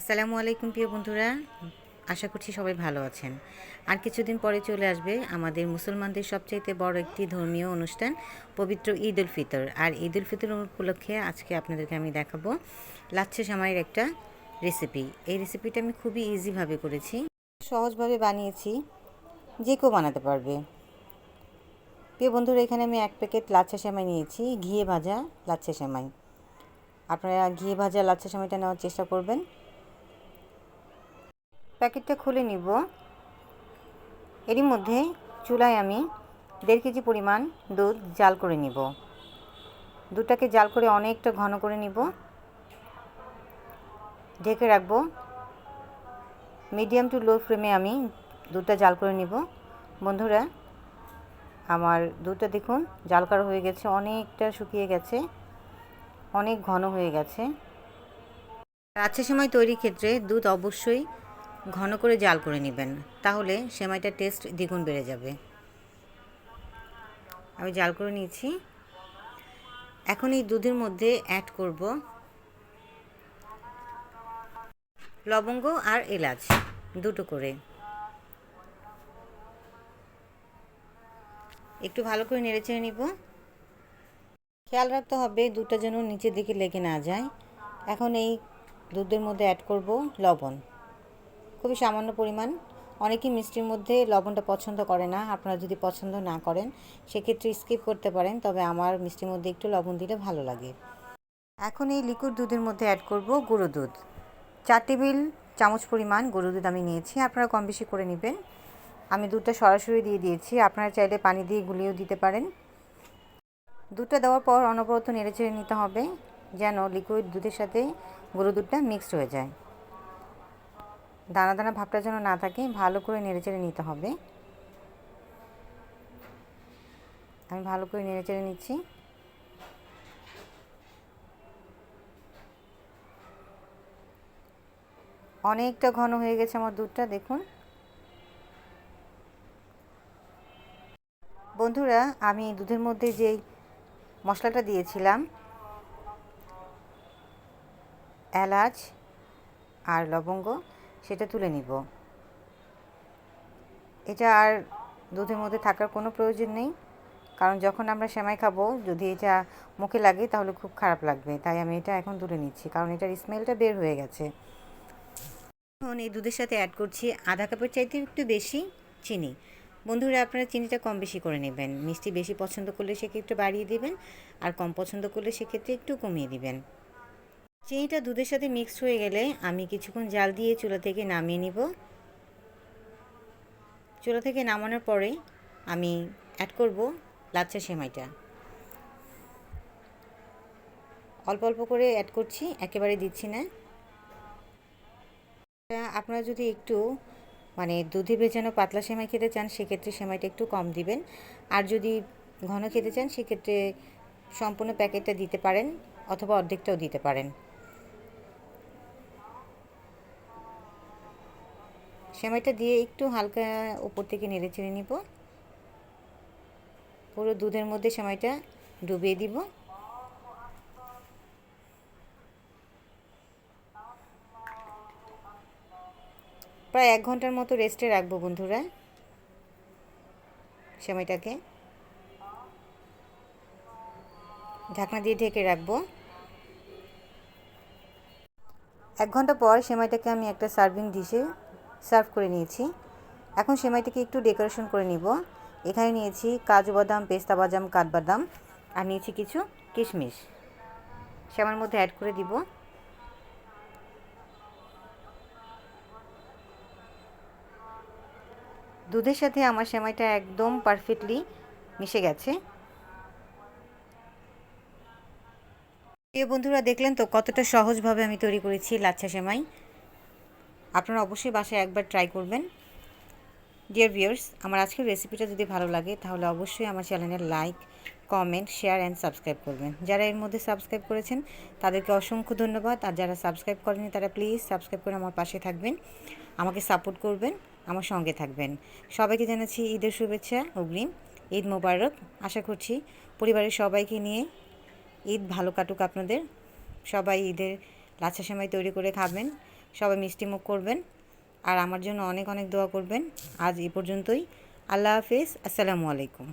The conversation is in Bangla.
আসসালামু আলাইকুম প্রিয় বন্ধুরা। আশা করছি সবাই ভালো আছেন। আর কিছুদিন পরে চলে আসবে আমাদের মুসলমানদের সবচাইতে বড় একটি ধর্মীয় অনুষ্ঠান, পবিত্র ঈদ উল ফিতর। আর ঈদ উল ফিতর উপলক্ষে আজকে আপনাদেরকে আমি দেখাবো লাচ্ছে সামাইয়ের একটা রেসিপি এই রেসিপিটা আমি খুবই ইজিভাবে করেছি। সহজভাবে বানিয়েছি। যে কেউ বানাতে পারবে। প্রিয় বন্ধুরা, এখানে আমি এক প্যাকেট লাচ্ছা সেমাই নিয়েছি। ঘিয়ে ভাজা লাচ্ছা সেমাই। আপনারা ঘিয়ে ভাজা লাচ্ছা সেমাইটা নেওয়ার চেষ্টা করবেন। প্যাকেটটা খুলে নিব। এরই মধ্যে চুলায় আমি দেড় কেজি পরিমাণ দুধ জাল করে নিব। দুধটাকে জাল করে অনেকটা ঘন করে নিব। ঢেকে রাখব। মিডিয়াম টু লো ফ্লেমে আমি দুধটা জাল করে নিব। বন্ধুরা, আমার দুধটা দেখুন জাল করা হয়ে গেছে, অনেকটা শুকিয়ে গেছে, অনেক ঘন হয়ে গেছে। রাতের সময় তৈরির ক্ষেত্রে দুধ অবশ্যই ঘন করে জাল করে নেবেন, তাহলে সেমাইটার টেস্ট দ্বিগুণ বেড়ে যাবে। আমি জাল করে নিয়েছি। এখন এই দুধের মধ্যে অ্যাড করব লবঙ্গ আর এলাচ, দুটো করে। একটু ভালো করে নেড়ে চেড়ে নিব। খেয়াল রাখতে হবে দুধটা যেন নিচের দিকে লেগে না যায়। এখন এই দুধের মধ্যে অ্যাড করব লবণ। খুবই সামান্য পরিমাণ। অনেকেই মিষ্টির মধ্যে লবণটা পছন্দ করে না। আপনারা যদি পছন্দ না করেন, সেক্ষেত্রে স্কিপ করতে পারেন। তবে আমার মিষ্টির মধ্যে একটু লবণ দিলে ভালো লাগে। এখন এই লিকুইড দুধের মধ্যে অ্যাড করব গুঁড়ো দুধ। চার টেবিল চামচ পরিমাণ গুঁড়ো দুধ আমি নিয়েছি। আপনারা কম বেশি করে নেবেন। আমি দুধটা সরাসরি দিয়ে দিয়েছি। আপনারা চাইলে পানি দিয়ে গুলিয়েও দিতে পারেন। দুধটা দেওয়ার পর অনবরত নেড়ে চেড়ে নিতে হবে, যেন লিকুইড দুধের সাথে গুঁড়ো দুধটা মিক্সড হয়ে যায়। দানা দানা ভাবটা যেন না থাকে, ভালো করে নেড়ে চেড়ে নিতে হবে। আমি ভালো করে নেড়ে চেড়ে নিচ্ছি। অনেকটা ঘন হয়ে গেছে আমার দুধটা, দেখুন। বন্ধুরা, আমি দুধের মধ্যে যেই মশলাটা দিয়েছিলাম, এলাচ আর লবঙ্গ সেটা তুলে নিব। এটা আর দুধের মধ্যে থাকার কোনো প্রয়োজন নেই। কারণ যখন আমরা সেমাই খাব, যদি এটা মুখে লাগে, তাহলে খুব খারাপ লাগবে। তাই আমি এটা এখন তুলে নিচ্ছি। কারণ এটার স্মেলটা বের হয়ে গেছে। এখন এই দুধের সাথে অ্যাড করছি আধা কাপের চাইতে একটু বেশি চিনি। বন্ধুরা, আপনারা চিনিটা কম বেশি করে নেবেন। মিষ্টি বেশি পছন্দ করলে সেক্ষেত্রে বাড়িয়ে দেবেন, আর কম পছন্দ করলে সেক্ষেত্রে একটু কমিয়ে দিবেন। চিনিটা দুধের সাথে মিক্স হয়ে গেলে আমি কিছুক্ষণ জাল দিয়ে চুলা থেকে নামিয়ে নিব। চুলা থেকে নামানোর পরে আমি অ্যাড করব লাচ্চা সেমাইটা। অল্প অল্প করে অ্যাড করছি, একেবারে দিচ্ছি না। আপনারা যদি একটু মানে দুধে ভেজানো পাতলা সেমাই খেতে চান, সেক্ষেত্রে সেমাইটা একটু কম দিবেন। আর যদি ঘন খেতে চান, সেক্ষেত্রে সম্পূর্ণ প্যাকেটটা দিতে পারেন অথবা অর্ধেকটাও দিতে পারেন। সেমাইটা দিয়ে একটু হালকা উপর থেকে নেড়ে চেড়ে নিব। পুরো দুধের মধ্যে সেমাইটা ডুবিয়ে দিব। প্রায় এক ঘণ্টার মতো রেস্টে রাখব বন্ধুরা সেমাইটাকে। ঢাকনা দিয়ে ঢেকে রাখব। এক ঘণ্টা পর সেমাইটাকে আমি একটা সার্ভিং ডিশে সার্ভ করে নিয়েছি। এখন সেমাইটাকে একটু ডেকোরেশন করে নিব। এখানে নিয়েছি কাজু বাদাম, পেস্তা বাদাম, কাঠবাদাম আর নিয়েছি কিছু কিশমিশ। সেমার মধ্যে অ্যাড করে দিব। দুধের সাথে আমার সেমাইটা একদম পারফেক্টলি মিশে গেছে। প্রিয় বন্ধুরা, দেখলেন তো কতটা সহজভাবে আমি তৈরি করেছি লাচ্ছা সেমাই। আপনারা অবশ্যই বাসায় একবার ট্রাই করবেন। ডিয়ার ভিউয়ার্স আমার আজকের রেসিপিটা যদি ভালো লাগে, তাহলে অবশ্যই আমার চ্যানেলে like comment share and subscribe করবেন। যারা এর মধ্যে সাবস্ক্রাইব করেছেন, তাদেরকে অসংখ্য ধন্যবাদ। আর যারা সাবস্ক্রাইব করেনি তারা প্লিজ সাবস্ক্রাইব করে আমার পাশে থাকবেন। আমাকে সাপোর্ট করবেন, আমার সঙ্গে থাকবেন। সবাইকে জানাচ্ছি ঈদের শুভেচ্ছা, অগ্রিম। ঈদ মোবারক। আশা করছি পরিবারের সবাইকে নিয়ে ঈদ ভালো কাটুক আপনাদের। সবাই ঈদের লাচ্ছা সেমাই তৈরি করে খাবেন। সবাই মিষ্টিমুখ করবেন। আর আমার জন্য অনেক অনেক দোয়া করবেন। আজ এ পর্যন্তই। আল্লাহ হাফিজ। আসসালামু আলাইকুম।